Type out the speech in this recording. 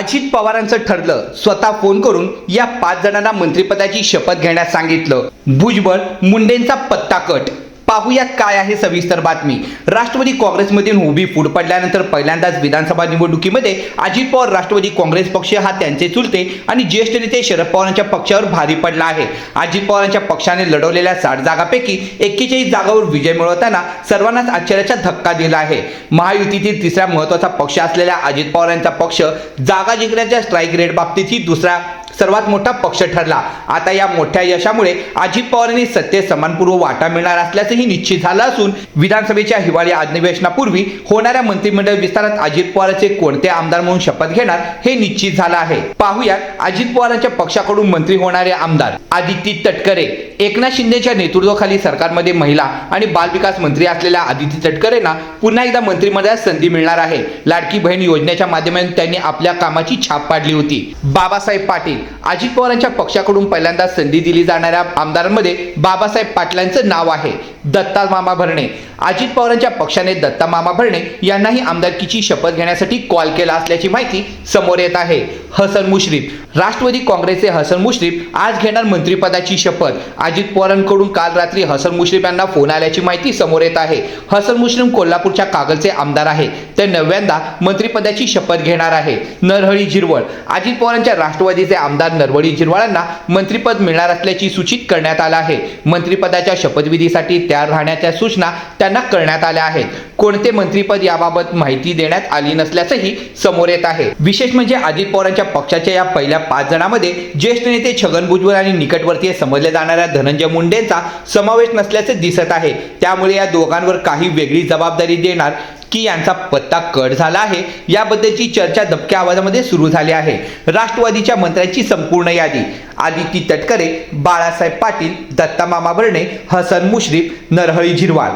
अजित पवारांचं ठरलं. स्वतः फोन करून या पाच जणांना मंत्रिपदाची शपथ घेण्यास सांगितलं. भुजबळ मुंडेंचा पत्ता कट पाहूया काय आहे सविस्तर बातमी. राष्ट्रवादी काँग्रेसमधून उभी फूट पडल्यानंतर पहिल्यांदाच विधानसभा निवडणुकीमध्ये अजित पवार राष्ट्रवादी काँग्रेस पक्ष हा त्यांचे चुलते आणि ज्येष्ठ नेते शरद पवारांच्या पक्षावर भारी पडला आहे. अजित पवारांच्या पक्षाने लढवलेल्या साठ जागापैकी एक्केचाळीस जागावर विजय मिळवताना सर्वांनाच आश्चर्याचा धक्का दिला आहे. महायुतीतील तिसरा महत्त्वाचा पक्ष असलेल्या अजित पवारांचा पक्ष जागा जिंकण्याच्या स्ट्राईक रेट बाबतीतही दुसरा सर्वात मोठा पक्ष ठरला. आता या मोठ्या यशामुळे अजित पवारांनी सत्तेत समानपूर्व वाटा मिळणार असल्याचंही निश्चित झालं असून विधानसभेच्या हिवाळी अधिवेशनापूर्वी होणाऱ्या मंत्रिमंडळ विस्तारात अजित पवारांचे कोणते आमदार म्हणून शपथ घेणार हे निश्चित झालं आहे. पाहूया अजित पवारांच्या पक्षाकडून मंत्री होणारे आमदार आदिती तटकरे एकनाथ शिंदेच्या नेतृत्वाखाली सरकारमध्ये महिला आणि बालविकास मंत्री असलेल्या आदिती तटकरेंना पुन्हा एकदा मंत्रिमंडळात संधी मिळणार आहे. लाडकी बहीण योजनेच्या माध्यमातून त्यांनी आपल्या कामाची छाप पाडली होती. बाबासाहेब पाटील अजित पवारांच्या पक्षाकडून पहिल्यांदा संधी दिली जाणाऱ्या आमदारांमध्ये बाबासाहेब पाटलांचं नाव आहे. दत्ता मामा भरणे. अजित पवारांच्या पक्षाने दत्ता मामा भरणे यांनाही आमदारकीची शपथ घेण्यासाठी कॉल केला असल्याची माहिती समोर येत आहे. हसन मुश्रीफ. राष्ट्रवादी काँग्रेसचे हसन मुश्रीफ आज घेणार मंत्रिपदाची शपथ. अजित पवारांकडून काल रात्री हसन मुश्रीफ यांना फोन आल्याची माहिती समोर येत आहे. हसन मुश्रीफ कोल्हापूरच्या कागलचे आमदार आहे. ते नव्यांदा मंत्रिपदाची शपथ घेणार आहे. नरहळी झिरवळ. अजित पवारांच्या राष्ट्रवादीचे आमदार नरवळी झिरवळांना मंत्रिपद मिळणार असल्याची सूचित करण्यात आलं आहे. मंत्रिपदाच्या शपथविधीसाठी तयार राहण्याच्या सूचना त्यांना करण्यात आल्या आहेत. कोणते मंत्रिपद याबाबत माहिती देण्यात आली नसल्याचंही समोर येत आहे. विशेष म्हणजे अजित पवारांच्या महाराष्ट्राच्या पक्षाच्या या पहिल्या पाच जणांमध्ये ज्येष्ठ नेते छगन भुजबळ आणि निकटवर्तीय समजल्या जाणाऱ्या धनंजय मुंडेंचा समावेश नसल्याचे दिसत आहे. त्यामुळे या दोघांवर काही वेगळी जबाबदारी देणार की यांचा पत्ता कट झाला आहे याबद्दलची चर्चा दबक्या आवाजामध्ये सुरू झाली आहे. राष्ट्रवादीच्या मंत्र्यांची संपूर्ण यादी. आदिती तटकरे बाळासाहेब पाटील दत्ता मामा बर्णे हसन मुश्रीफ नरहळी झिरवाळ